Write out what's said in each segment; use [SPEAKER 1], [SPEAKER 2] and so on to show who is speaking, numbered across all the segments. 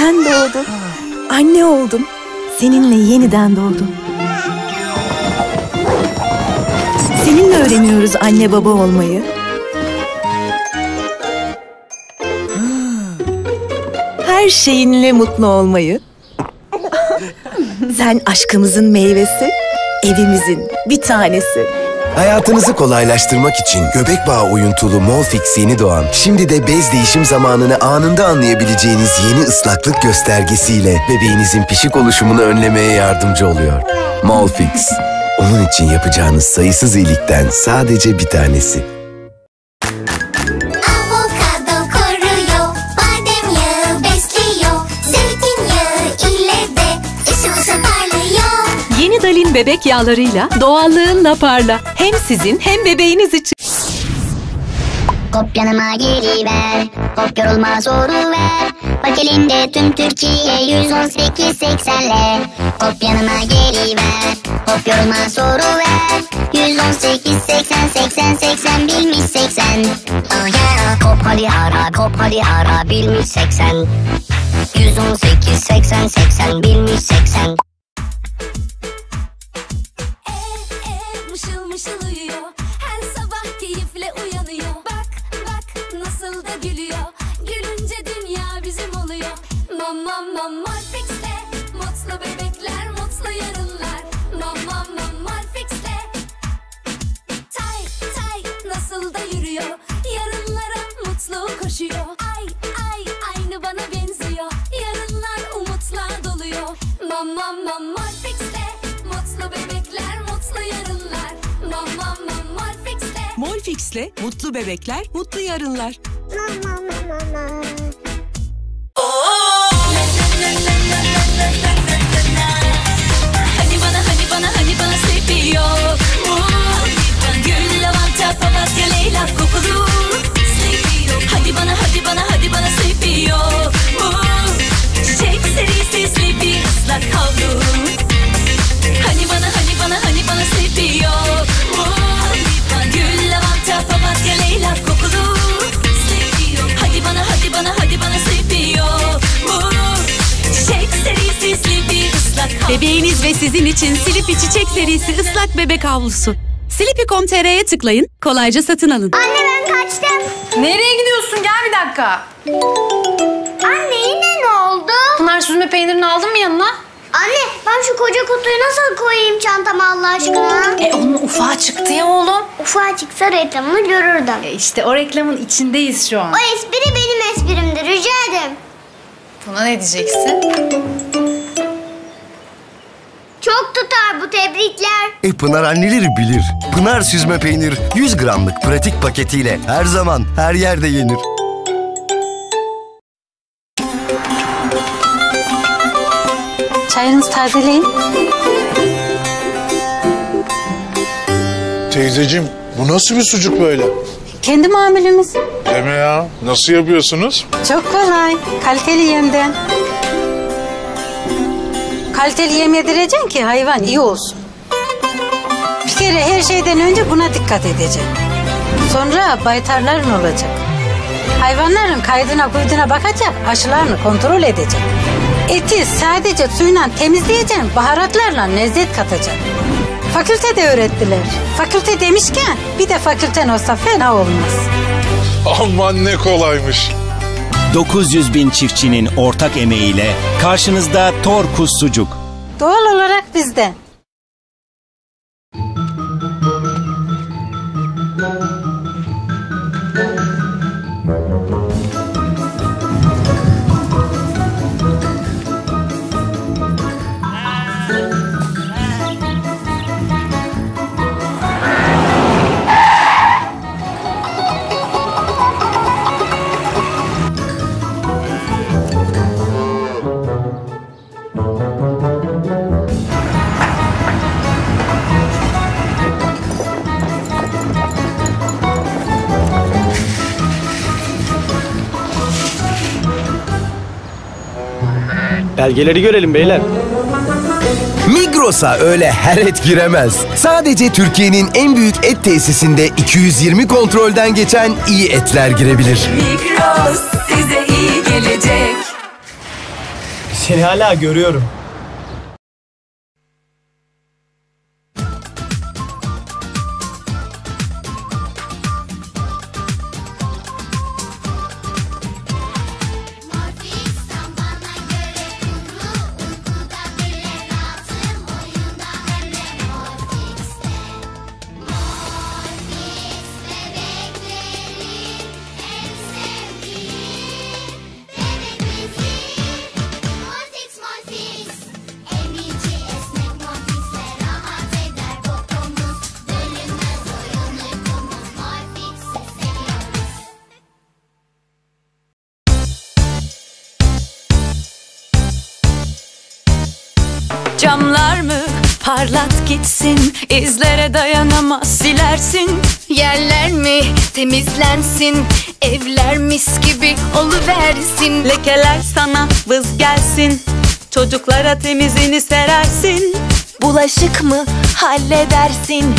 [SPEAKER 1] Sen doğdun. Anne oldum. Seninle yeniden doğdum. Seninle öğreniyoruz anne baba olmayı. Her şeyinle mutlu olmayı. Sen aşkımızın meyvesi, evimizin bir tanesi.
[SPEAKER 2] Hayatınızı kolaylaştırmak için göbek bağı oyuntulu Molfix yeni doğan, şimdi de bez değişim zamanını anında anlayabileceğiniz yeni ıslaklık göstergesiyle bebeğinizin pişik oluşumunu önlemeye yardımcı oluyor. Molfix, onun için yapacağınız sayısız iyilikten sadece bir tanesi.
[SPEAKER 3] Bebek yağlarıyla doğallığınla parla. Hem sizin hem bebeğiniz için.
[SPEAKER 4] Hop yanıma geliver, hop yorulma soru ver. Bak elinde tüm Türkiye 118 80'le. Hop yanıma geliver, hop yorulma soru ver. 118 80 80 80 bilmiş 80. Oh yeah. Hop hadi ara, hop hadi ara bilmiş 80. 118 80 80 bilmiş 80.
[SPEAKER 5] Uyuyor Her sabah keyifle uyanıyor. Bak bak nasıl da gülüyor. Gülünce dünya bizim oluyor. Mam mam mam Marfix'le Mutlu bebekler mutlu yarınlar. Mam mam mam Marfix'le Tay tay nasıl da yürüyor. Yarınlara mutlu koşuyor
[SPEAKER 6] Molfix'le mutlu bebekler, mutlu yarınlar.
[SPEAKER 5] Hani
[SPEAKER 3] Bebeğiniz ve sizin için Silipi Çiçek serisi ıslak bebek havlusu. Silipi.com.tr'ye tıklayın, kolayca satın alın.
[SPEAKER 4] Anne ben kaçtım.
[SPEAKER 7] Nereye gidiyorsun? Gel bir dakika.
[SPEAKER 4] Anne yine ne oldu?
[SPEAKER 7] Pınar süzme peynirini aldın mı yanına?
[SPEAKER 4] Anne ben şu koca kutuyu nasıl koyayım çantama Allah aşkına?
[SPEAKER 7] E onun ufağı çıktı ya oğlum.
[SPEAKER 4] Ufağa çıksa reklamını görürdüm.
[SPEAKER 7] E işte o reklamın içindeyiz şu an.
[SPEAKER 4] O espri benim esprimdir rica ederim.
[SPEAKER 7] Buna ne diyeceksin?
[SPEAKER 4] Çok tutar bu tebrikler.
[SPEAKER 2] E Pınar anneleri bilir. Pınar süzme peynir 100 gramlık pratik paketiyle her zaman her yerde yenir.
[SPEAKER 8] Çayınızı tazeleyin.
[SPEAKER 9] Teyzeciğim bu nasıl bir sucuk böyle?
[SPEAKER 8] Kendi mamulümüz.
[SPEAKER 9] Deme ya. Nasıl yapıyorsunuz?
[SPEAKER 8] Çok kolay. Kaliteli yemden. Kaliteli yem yedireceksin ki hayvan iyi olsun. Bir kere her şeyden önce buna dikkat edeceksin. Sonra baytarların olacak. Hayvanların kaydına kuyduna bakacak, aşılarını kontrol edecek. Eti sadece suyla temizleyeceksin, baharatlarla lezzet katacak. Fakültede öğrettiler. Fakülte demişken bir de fakülten olsa fena olmaz.
[SPEAKER 9] Aman ne kolaymış.
[SPEAKER 10] 900 bin çiftçinin ortak emeğiyle karşınızda Torkus Sucuk.
[SPEAKER 8] Doğal olarak bizden.
[SPEAKER 11] Belgeleri görelim beyler.
[SPEAKER 2] Migros'a öyle her et giremez. Sadece Türkiye'nin en büyük et tesisinde 220 kontrolden geçen iyi etler girebilir.
[SPEAKER 5] Migros size iyi gelecek
[SPEAKER 12] Seni hala görüyorum.
[SPEAKER 13] Camlar mı? Parlat gitsin izlere dayanamaz. Silersin.
[SPEAKER 14] Yerler mi? Temizlensin. Evler mis gibi oluversin.
[SPEAKER 13] Lekeler sana vız gelsin. Çocuklara temizini serersin.
[SPEAKER 1] Bulaşık mı? Halledersin?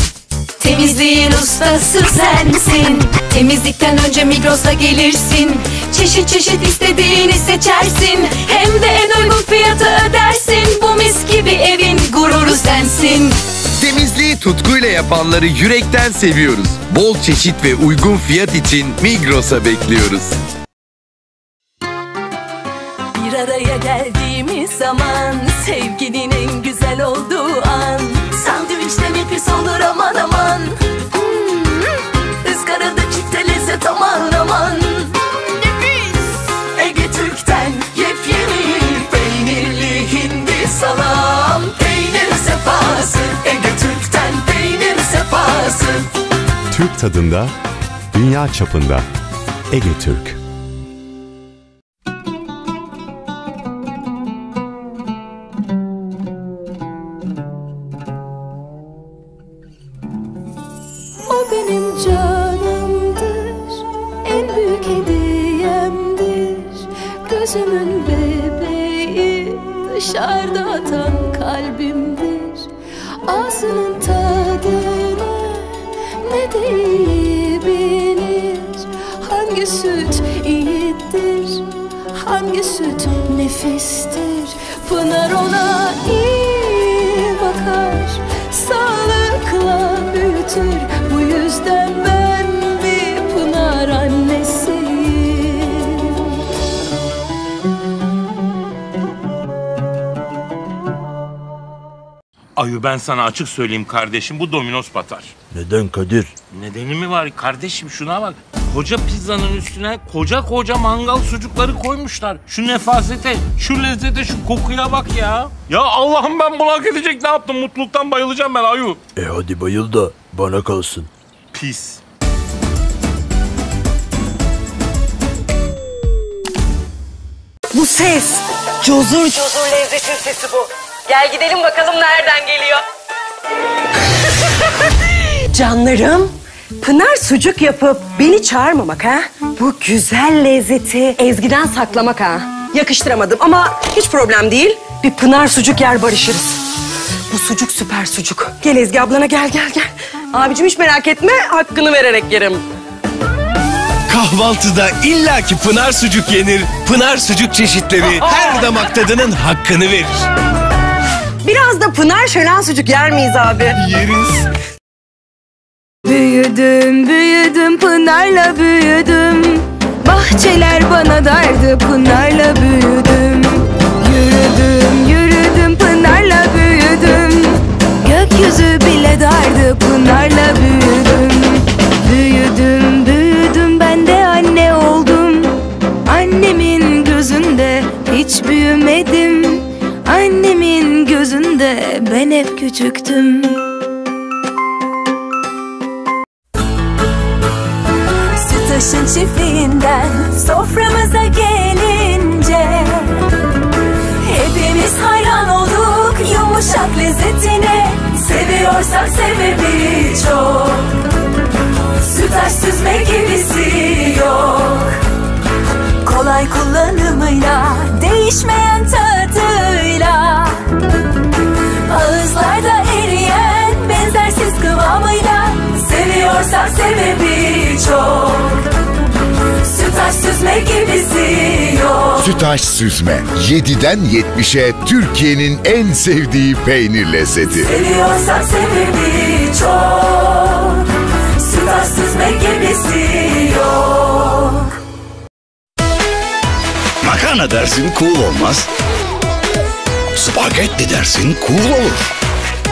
[SPEAKER 14] Temizliğin ustası sensin. Temizlikten önce Migros'a gelirsin. Çeşit çeşit istediğini seçersin. Hem de en uygun fiyatı ödersin. Bu mis gibi evin gururu sensin.
[SPEAKER 2] Temizliği tutkuyla yapanları yürekten seviyoruz. Bol çeşit ve uygun fiyat için Migros'a bekliyoruz.
[SPEAKER 13] Bir araya geldiğimiz zaman
[SPEAKER 15] tadında, dünya çapında. Ege Türk.
[SPEAKER 14] Dışarıda atan kalbimdir Ağzının tadını Ne de iyi bilir Hangi süt iyidir? Hangi süt nefistir? Pınar ona iyi bakar Sağlıkla büyütür. Bu yüzden ben bir Pınar annesiyim.
[SPEAKER 16] Ayu ben sana açık söyleyeyim kardeşim bu Domino's batar.
[SPEAKER 17] Neden Kadir?
[SPEAKER 16] Nedeni mi var kardeşim şuna bak. Koca pizzanın üstüne koca koca mangal sucukları koymuşlar. Şu nefasete, şu lezzete, şu kokuya bak ya. Ya Allah'ım ben bunu hak edecek ne yaptım? Mutluluktan bayılacağım ben Ayu.
[SPEAKER 17] E hadi bayıl da bana kalsın.
[SPEAKER 16] Pis.
[SPEAKER 1] Bu ses. Cozur cozur lezzetin sesi bu. Gel gidelim bakalım nereden geliyor. Canlarım, Pınar sucuk yapıp beni çağırmamak ha? Bu güzel lezzeti Ezgi'den saklamak ha? Yakıştıramadım ama hiç problem değil. Bir Pınar sucuk yer barışırız. Bu sucuk süper sucuk. Gel Ezgi ablana gel gel gel. Abicim hiç merak etme hakkını vererek yerim.
[SPEAKER 18] Kahvaltıda illaki Pınar sucuk yenir. Pınar sucuk çeşitleri her damak tadının hakkını verir.
[SPEAKER 1] Biraz da Pınar şölen sucuk yer miyiz abi?
[SPEAKER 18] Yeriz.
[SPEAKER 14] Büyüdüm, büyüdüm, Pınar'la büyüdüm. Bahçeler bana dardı, Pınar'la büyüdüm. Yürüdüm, yürüdüm, Pınar'la büyüdüm. Gökyüzü bile dardı, Pınar'la büyüdüm. Büyüdüm, büyüdüm, ben de anne oldum. Annemin gözünde hiç büyümedim. Annemin gözünde ben hep küçüktüm.
[SPEAKER 13] Sütaş'ın çiftliğinden soframıza gelince. Hepimiz hayran olduk yumuşak lezzetine. Seviyorsak sebebi çok. Sütaş süzme gibisi yok. Kolay kullanımıyla değişmeyen tadıyla Seviyorsak sebebi çok Süt Sütaş süzme gibisi yok
[SPEAKER 11] Sütaş süzme 7'den 70'e Türkiye'nin en sevdiği peynir lezzeti.
[SPEAKER 13] Seviyorsan sebebi çok Sütaş süzme gibisi yok
[SPEAKER 12] Makarna dersin cool olmaz. Spagetti dersin cool olur.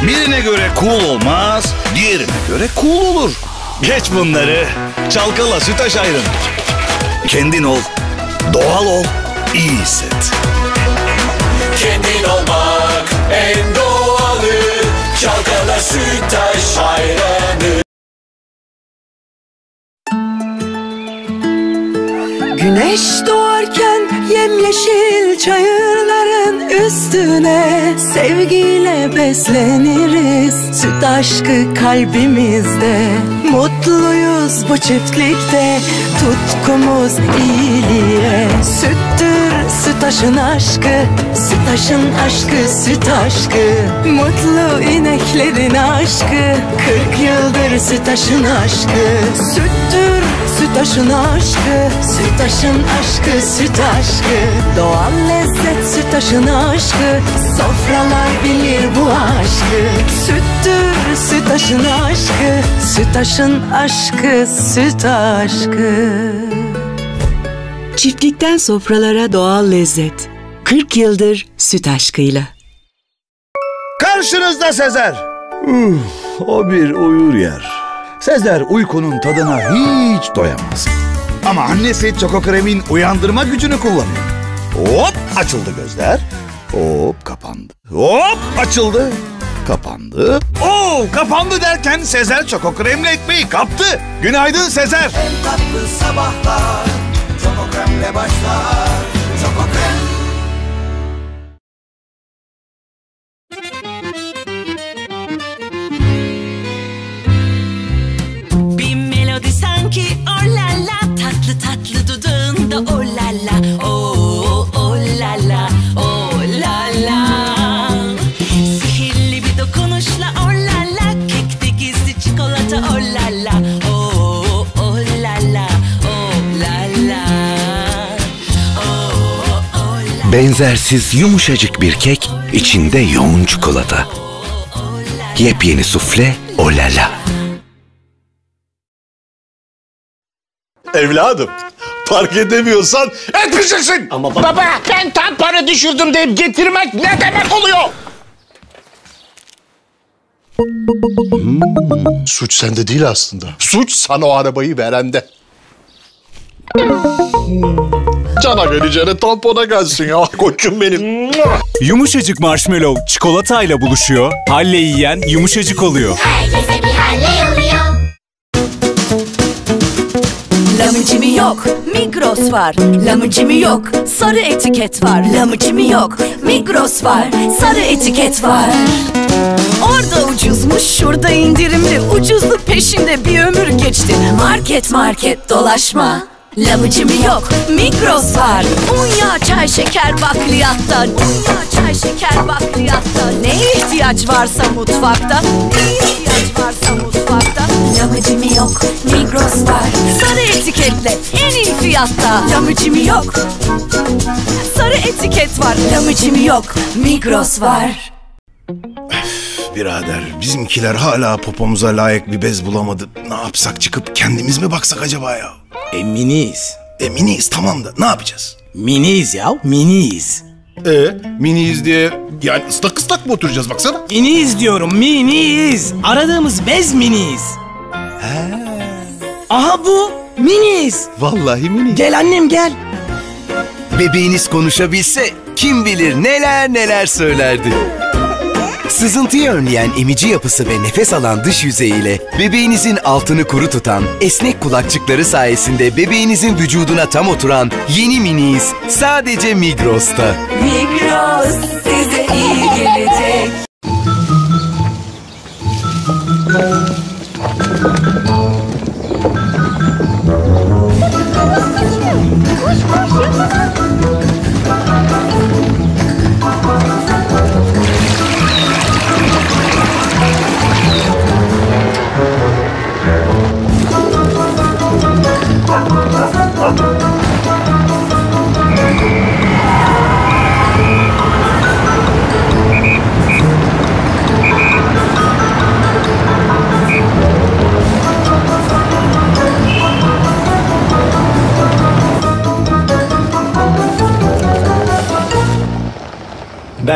[SPEAKER 12] Birine göre cool olmaz, diğerine göre cool olur. Geç bunları. Çalkala sütaş ayrın. Kendin ol, doğal ol, iyi hisset.
[SPEAKER 19] Kendin olmak en doğalı Çalkala sütaş hayranı
[SPEAKER 13] Güneş doğarken yemyeşil çayırların üstüne Sevgiyle besleniriz. Süt aşkı kalbimizde Mutluyuz bu çiftlikte. Tutkumuz iyiliğe Süttür sütaşın aşkı, sütaşın aşkı, süt aşkı. Mutlu ineklerin aşkı, 40 yıldır sütaşın aşkı. Süttür sütaşın aşkı, sütaşın aşkı, süt aşkı Doğal lezzet sütaşın aşkı, sofralar bilir bu aşkı Süttür sütaşın aşkı, sütaşın aşkı, süt aşkı
[SPEAKER 20] Çiftlikten sofralara doğal lezzet. 40 yıldır süt aşkıyla.
[SPEAKER 12] Karşınızda Sezer. Uf, o bir uyur yer. Sezer uykunun tadına hiç doyamaz. Ama annesi Çoko Krem'in uyandırma gücünü kullanıyor. Hop açıldı gözler. Hop kapandı. Hop açıldı. Kapandı. Oo kapandı derken Sezer Çoko Krem'le ekmeği kaptı. Günaydın Sezer.
[SPEAKER 19] Tatlı sabahlar Çoko kremle başlar Çoko krem
[SPEAKER 2] Benzersiz yumuşacık bir kek, içinde yoğun çikolata. Yepyeni sufle olala.
[SPEAKER 9] Evladım fark edemiyorsan etmeyeceksin. Ama
[SPEAKER 16] Baba ben tam para düşürdüm deyip getirmek ne demek oluyor?
[SPEAKER 9] Suç sende değil aslında. Suç sana o arabayı verende. Cana geleceğine tampona gelsin ya koçum benim.
[SPEAKER 21] Yumuşacık marshmallow çikolatayla buluşuyor. Halle yiyen yumuşacık oluyor.
[SPEAKER 5] Herkese bir halle oluyor.
[SPEAKER 13] Lamıcımı yok, Migros var. Lamıcımı yok, sarı etiket var. Lamıcımı yok, Migros var. Sarı etiket var. Orada ucuzmuş, şurada indirimli. Ucuzlu peşinde bir ömür geçti. Market market dolaşma. Lamıcımı yok, Migros var. Un yağı, çay, şeker, bakliyattan. Un yağı, çay, şeker, bakliyattan. Ne ihtiyaç varsa mutfakta. Ne ihtiyaç varsa mutfakta. Lamıcımı yok, Migros var. Sarı etiketle en iyi fiyatta. Lamıcımı yok. Sarı etiket var. Lamıcımı yok, Migros var.
[SPEAKER 22] Birader bizimkiler hala popomuza layık bir bez bulamadı. Ne yapsak çıkıp kendimiz mi baksak acaba ya?
[SPEAKER 23] E miniyiz.
[SPEAKER 22] E miniyiz tamam da ne yapacağız?
[SPEAKER 23] Miniyiz ya miniyiz.
[SPEAKER 22] E miniyiz diye yani ıslak ıslak mı oturacağız baksana?
[SPEAKER 23] Miniyiz diyorum miniyiz. Aradığımız bez miniyiz. Aha bu miniyiz.
[SPEAKER 22] Vallahi miniyiz.
[SPEAKER 23] Gel annem gel.
[SPEAKER 2] Bebeğiniz konuşabilse kim bilir neler neler söylerdi. Sızıntıyı önleyen emici yapısı ve nefes alan dış yüzeyiyle bebeğinizin altını kuru tutan esnek kulakçıkları sayesinde bebeğinizin vücuduna tam oturan yeni miniyiz sadece Migros'ta.
[SPEAKER 13] Migros size iyi gelecek.
[SPEAKER 19] Thank you.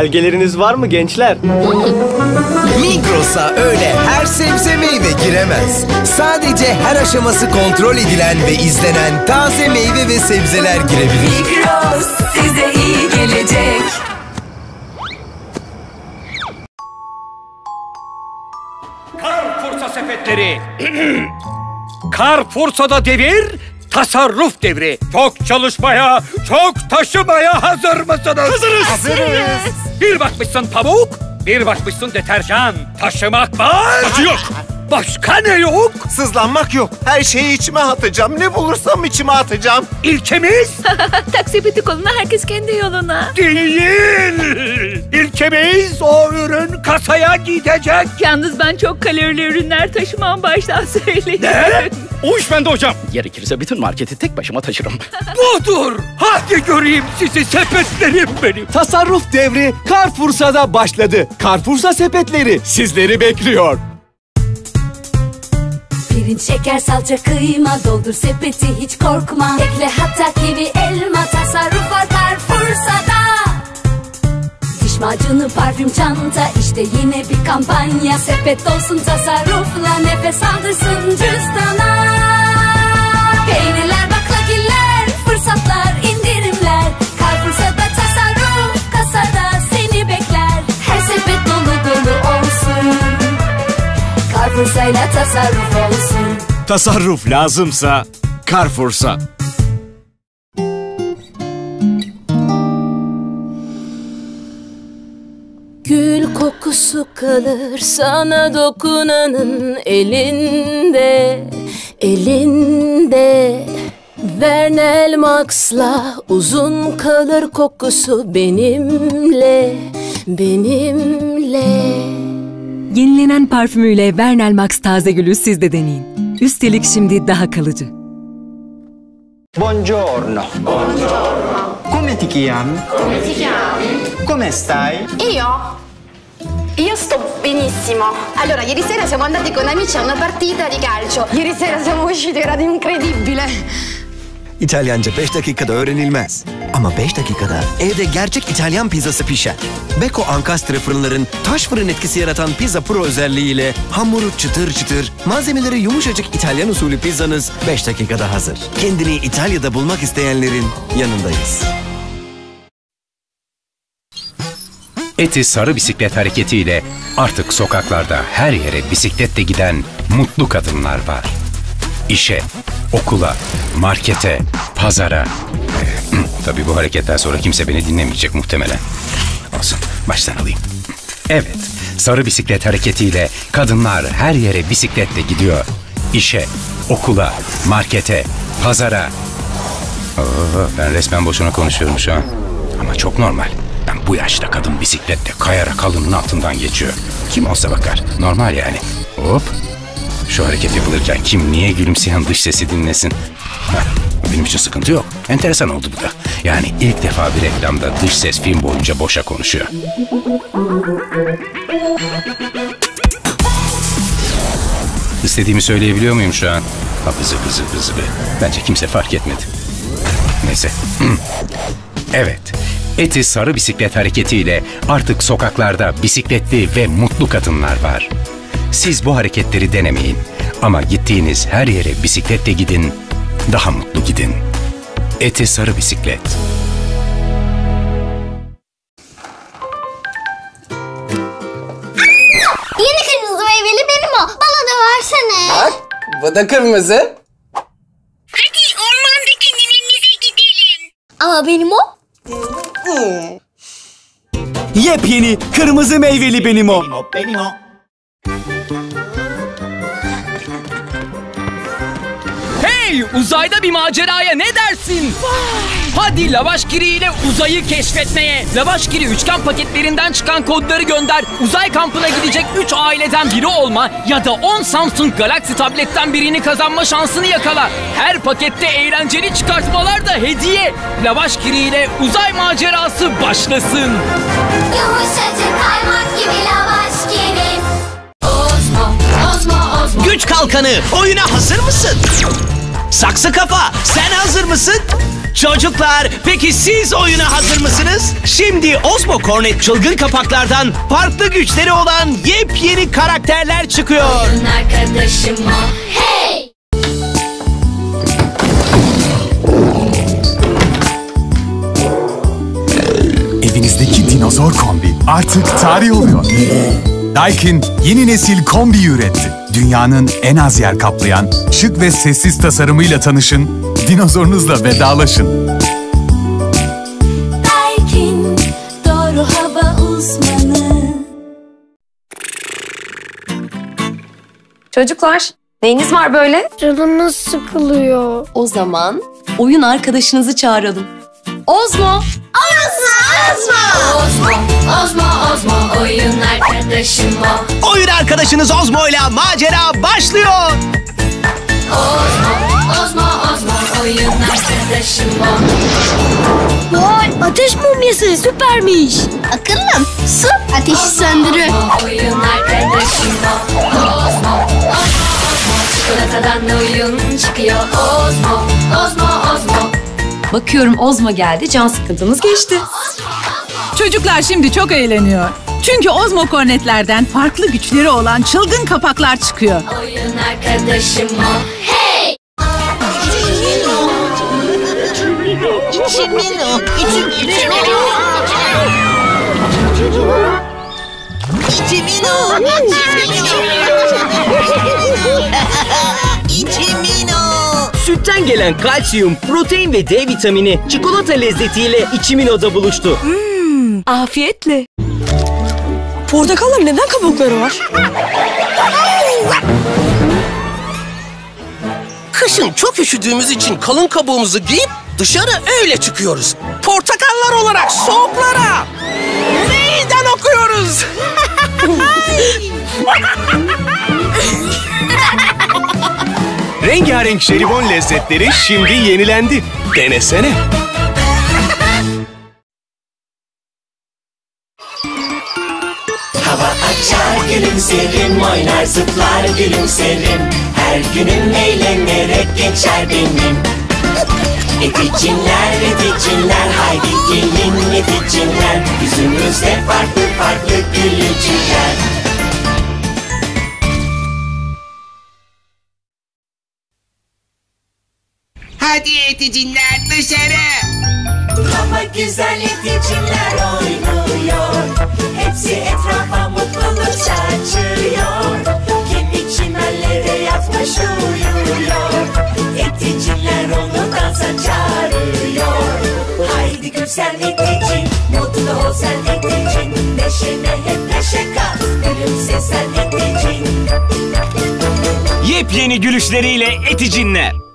[SPEAKER 24] Belgeleriniz var mı gençler?
[SPEAKER 2] Migros'a öyle her sebze meyve giremez. Sadece her aşaması kontrol edilen ve izlenen taze meyve ve sebzeler girebilir.
[SPEAKER 13] Migros size iyi gelecek.
[SPEAKER 25] Carrefour'sa sepetleri. Carrefour'sa devir, tasarruf devri. Çok çalışmaya, çok taşımaya hazır mısınız?
[SPEAKER 26] Hazırız. Hazırız.
[SPEAKER 25] Bir bakmışsın pamuk, bir bakmışsın deterjan. Taşımak var.
[SPEAKER 26] Acı yok.
[SPEAKER 25] Başka ne yok?
[SPEAKER 26] Sızlanmak yok. Her şeyi içime atacağım. Ne bulursam içime atacağım.
[SPEAKER 25] İlkemiz
[SPEAKER 13] Taksi biti koluna herkes kendi yoluna.
[SPEAKER 25] değil. İlkemiz o ürün kasaya gidecek.
[SPEAKER 13] Yalnız ben çok kalorili ürünler taşımam baştan söyleyeyim.
[SPEAKER 25] Ne?
[SPEAKER 26] O iş bende hocam.
[SPEAKER 27] Gerekirse bütün marketi tek başıma taşırım.
[SPEAKER 25] Budur. Hadi göreyim sizi sepetlerim benim.
[SPEAKER 21] Tasarruf devri Carrefour'sa da başladı. Carrefour'sa sepetleri sizleri bekliyor.
[SPEAKER 5] Pirinç, şeker, salça, kıyma Doldur sepeti hiç korkma Ekle hatta kivi, elma Tasarruf var Carrefour'sa macunu, parfüm, çanta işte yine bir kampanya. Sepet olsun tasarrufla Nefes aldırsın cüzdana. Peynirler, baklagiller Fırsatlar, indirimler. Carrefour'sa da tasarruf Kasada seni bekler. Her sepet dolu dolu olsun. Carrefour'sayla tasarruf olsun.
[SPEAKER 21] Tasarruf lazımsa Carrefour'sa.
[SPEAKER 15] Kokusu kalır sana dokunanın elinde, elinde. Vernel Max'la uzun kalır kokusu benimle, benimle.
[SPEAKER 20] Yenilenen parfümüyle Vernel Max Taze Gül'ü siz de deneyin. Üstelik şimdi daha kalıcı.
[SPEAKER 24] Buongiorno. Buongiorno. Come ti chiami?
[SPEAKER 28] Come ti chiami?
[SPEAKER 24] Come stai?
[SPEAKER 28] Io? Io sto benissimo. Allora, ieri sera siamo andati con amici a una partita di calcio. Ieri sera siamo usciti, era incredibile.
[SPEAKER 2] İtalyanca 5 dakikada öğrenilmez. Ama 5 dakikada evde gerçek İtalyan pizzası pişer. Beko Ankastre fırınların taş fırın etkisi yaratan Pizza Pro özelliğiyle hamuru çıtır çıtır, malzemeleri yumuşacık İtalyan usulü pizzanız 5 dakikada hazır. Kendini İtalya'da bulmak isteyenlerin yanındayız.
[SPEAKER 29] Eti sarı bisiklet hareketiyle artık sokaklarda her yere bisikletle giden mutlu kadınlar var. İşe, okula, markete, pazara. Tabii bu hareketten sonra kimse beni dinlemeyecek muhtemelen. Olsun, baştan alayım. Evet, sarı bisiklet hareketiyle kadınlar her yere bisikletle gidiyor. İşe, okula, markete, pazara. Oo, ben resmen boşuna konuşuyorum şu an. Ama çok normal. Ben bu yaşta kadın bisikletle kayarak halının altından geçiyor. Kim olsa bakar. Normal yani. Hop. Şu hareket yapılırken kim niye gülümseyen dış sesi dinlesin? Heh, benim için sıkıntı yok. Enteresan oldu bu da. Yani ilk defa bir reklamda dış ses film boyunca boşa konuşuyor. İstediğimi söyleyebiliyor muyum şu an? Ha bızı bızı bızı be. Bence kimse fark etmedi. Neyse. Evet. Eti sarı bisiklet hareketiyle artık sokaklarda bisikletli ve mutlu kadınlar var. Siz bu hareketleri denemeyin. Ama gittiğiniz her yere bisikletle gidin, daha mutlu gidin. Eti sarı bisiklet.
[SPEAKER 4] Yeni kırmızı meyveli benim o. Bana da versene.
[SPEAKER 30] Bak bu da kırmızı.
[SPEAKER 4] Hadi ormandaki ninemize gidelim. Ama benim o.
[SPEAKER 21] Yepyeni kırmızı meyveli benim o.
[SPEAKER 24] Benim o.
[SPEAKER 31] Hey uzayda bir maceraya ne dersin? Hadi lavaş kiriyle uzayı keşfetmeye. Lavaş kiri üçgen paketlerinden çıkan kodları gönder. Uzay kampına gidecek 3 aileden biri olma ya da 10 Samsung Galaxy tabletten birini kazanma şansını yakala. Her pakette eğlenceli çıkartmalar da hediye. Lavaş kiriyle uzay macerası başlasın.
[SPEAKER 4] Yumuşacık kaymak gibi lavaş gibi. Ozmo, Ozmo, Ozmo.
[SPEAKER 23] Güç kalkanı oyuna hazır mısın? Saksı kafa sen hazır mısın? Çocuklar peki siz oyuna hazır mısınız? Şimdi Osmo Cornet çılgın kapaklardan farklı güçleri olan yepyeni karakterler çıkıyor.
[SPEAKER 5] Arkadaşım o. Hey!
[SPEAKER 32] Evinizdeki dinozor kombi artık tarih oluyor. Daikin yeni nesil kombi üretti. Dünyanın en az yer kaplayan, şık ve sessiz tasarımıyla tanışın, dinozorunuzla vedalaşın.
[SPEAKER 5] Daikin doğru hava uzmanı.
[SPEAKER 33] Çocuklar, neyiniz var böyle? Canımız sıkılıyor. O zaman oyun arkadaşınızı çağıralım. Ozmo!
[SPEAKER 5] Ozmo! Ozmo, Ozmo, Ozmo oyun arkadaşım o.
[SPEAKER 23] Oyun arkadaşınız Ozmo ile macera başlıyor.
[SPEAKER 5] Ozmo, Ozmo, Ozmo oyun arkadaşım o.
[SPEAKER 33] Vay, ateş mumyası süpermiş. Akıllım, su ateşi söndürür.
[SPEAKER 5] Ozmo oyun arkadaşım o. Ozmo, Ozmo, Ozmo çikolatadan oyun çıkıyor. Ozmo, Ozmo, Ozmo.
[SPEAKER 33] Bakıyorum Ozmo geldi, can sıkıntımız geçti.
[SPEAKER 34] Çocuklar şimdi çok eğleniyor. Çünkü Ozmo kornetlerden farklı güçleri olan çılgın kapaklar çıkıyor.
[SPEAKER 5] Oyun arkadaşım o. Hey!
[SPEAKER 35] İçimino, içimino. İçimino, İçimino.
[SPEAKER 23] Sütten gelen kalsiyum, protein ve D vitamini çikolata lezzetiyle içiminoda buluştu.
[SPEAKER 33] Afiyetle. Portakallar neden kabukları var?
[SPEAKER 23] Kışın çok üşüdüğümüz için kalın kabuğumuzu giyip dışarı öyle çıkıyoruz. Portakallar olarak soğuklara meydan okuyoruz.
[SPEAKER 21] Rengarenk jelibon lezzetleri şimdi yenilendi. Denesene.
[SPEAKER 19] Hava açar gülümserim oynar zıplar gülümserim Her günüm eğlenerek geçer benim Eticinler eticinler haydi gelin eticinler Yüzümüzde farklı farklı gülücükler
[SPEAKER 35] Hadi eticinler dışarı.
[SPEAKER 19] Hava güzel eticinler oynuyor. Hepsi etrafa mutluluk saçıyor. Kendi çimenlere yatmış uyuyor? Eticiler onu dansa çağırıyor. Haydi gül sen eticin Mutlu ol sen eticin Neşene hep neşe kat Gülümse sen eticin
[SPEAKER 23] Yepyeni gülüşleriyle eticinler.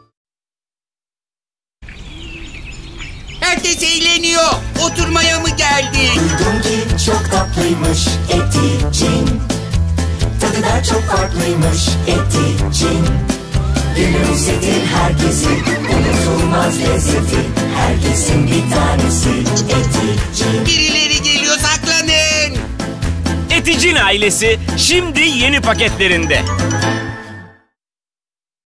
[SPEAKER 35] Eğleniyor. Oturmaya mı geldik?
[SPEAKER 19] Duydum ki çok tatlıymış eticin Tadı da çok farklıymış eticin Gülümsetir herkesi Unutulmaz lezzeti Herkesin bir tanesi eticin
[SPEAKER 35] Birileri geliyor saklanın.
[SPEAKER 16] Eticin ailesi şimdi yeni paketlerinde.